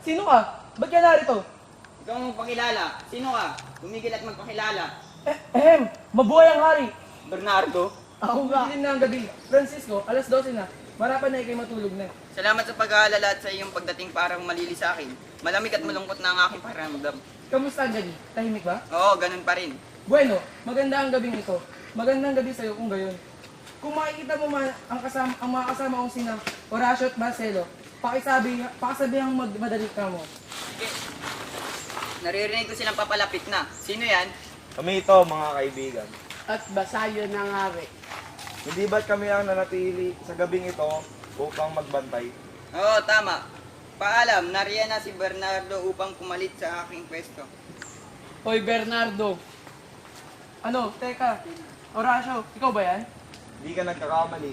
Sino ka? Ba't ka narito? Ikaw ang magpakilala. Sino ka? Tumigil at magpakilala. Eh, ehem, mabuhay ang hari. Bernardo. Ako nga. Dilim na ang gabi. Francisco, alas 12 na. Marapan na ikay matulog na. Salamat sa pag-aalala at sa iyong pagdating para malili sa akin. Malamig at malungkot na ang aking pakiramdam. Kamusta ang gabi? Tahimik ba? Oo, ganun pa rin. Bueno, maganda ang gabing ito. Magandang gabi sa'yo kung gayon. Kung makikita mo man ang, kasama, ang mga kasama kong sina Horacio at Marcelo, pakisabi, pakisabihang magmadali ka mo. Okay. Naririnig ko silang papalapit na. Sino yan? Kami ito, mga kaibigan. At basayo ng hari. Hindi ba't kami ang nanatili sa gabing ito upang magbantay? Oo, tama. Paalam, nariyan na si Bernardo upang pumalit sa aking pwesto. Hoy Bernardo, Ano, teka. Horacio, ikaw ba yan? Hindi ka nagkakamali.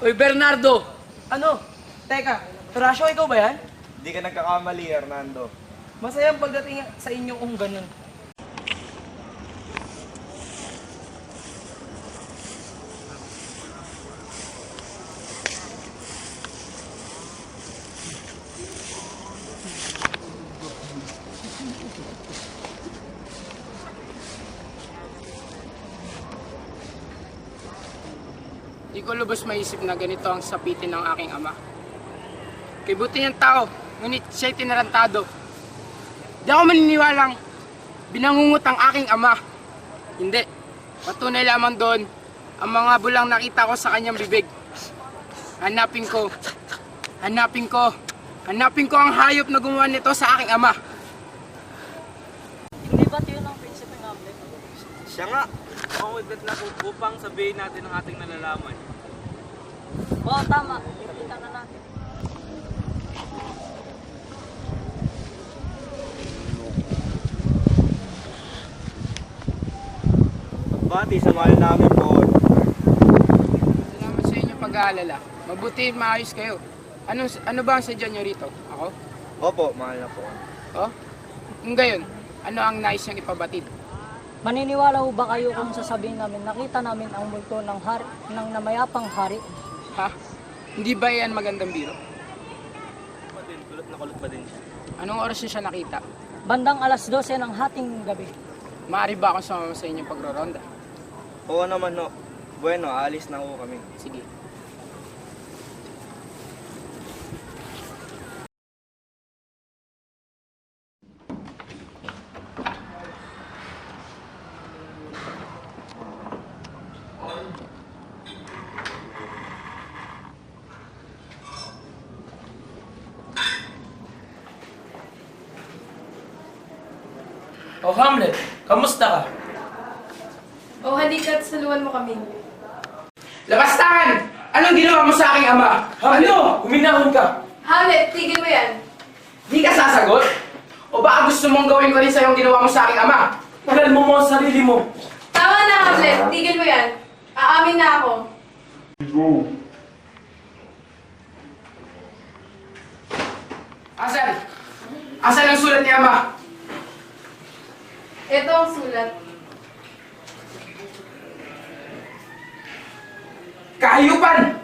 Hoy Bernardo, Ano? Teka, Horacio, ikaw ba yan? Hindi ka nagkakamali, Hernando. Masayang pagdating sa inyo kung ganun. di ko lubos maisip na ganito ang sapitin ng aking ama. Kay buti niyang tao, ngunit siya'y tinarantado. Di ako maniniwalang binangungot ang aking ama. Hindi. Patunay lamang doon ang mga bulang nakita ko sa kanyang bibig. Hanapin ko, hanapin ko, hanapin ko ang hayop na gumawa nito sa aking ama. Hindi ba't yun ang prinsipe ng Hamlet? Siya nga, mauugat na po upang sabihin natin ang ating nalalaman. Oo, tama. Ipakita na natin. Bati sa mahal namin po. Salamat sa inyong pag-aalala. Mabuti maayos kayo. Ano, ano ba ang sadya niyo rito? Ako? Opo, mahal na po. Oh? Kung gayon, ano ang nais niyang ipabatid? Maniniwala ho ba kayo kung sasabihin namin nakita namin ang multo ng hari, ng namayapang hari? Ha? Hindi ba yan magandang biro? Pa din, kulot na kulot pa din siya. Anong oras niyo siya nakita? Bandang alas 12 ng hating gabi. Maaari ba akong sumama sa inyong pagroronda? Oo naman, no. Bueno, alis na ho kami. Sige. Oh, Hamlet, kamusta ka? O halika't saluhan mo kami. Labastahan! Anong ginawa mo sa aking ama? Ano? Uminahon ka. Hamlet, tigil mo yan. Di ka sasagot? O baka gusto mong gawin ko rin sa yung ginawa mo sa aking ama? Tagal mo mo ang sarili mo. Tama na, Hamlet. Tigil mo yan. Aamin na ako. Asan? Asan ang sulat ni ama? Ito ang sulat. Kahayupan!